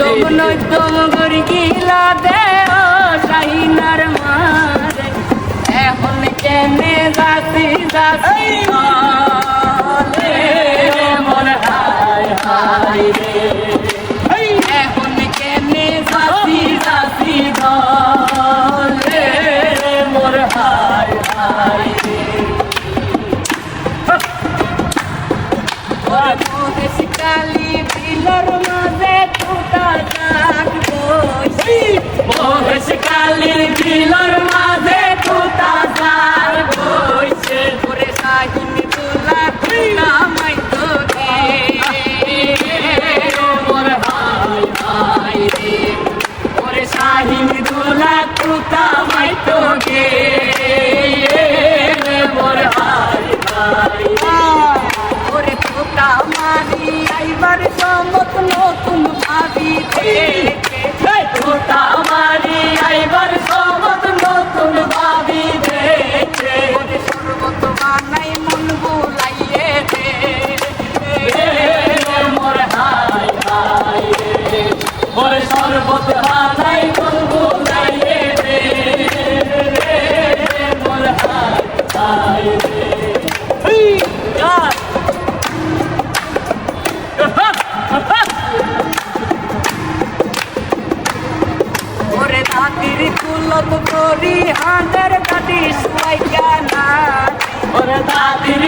তখন তোম গরি গিলা দে ও শাহিনার মারে। এখন কেনে যাতি যাতি Miller. করি আঁদের দাদি সুয়াইয়া না ওরে দাদির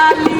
Charlie.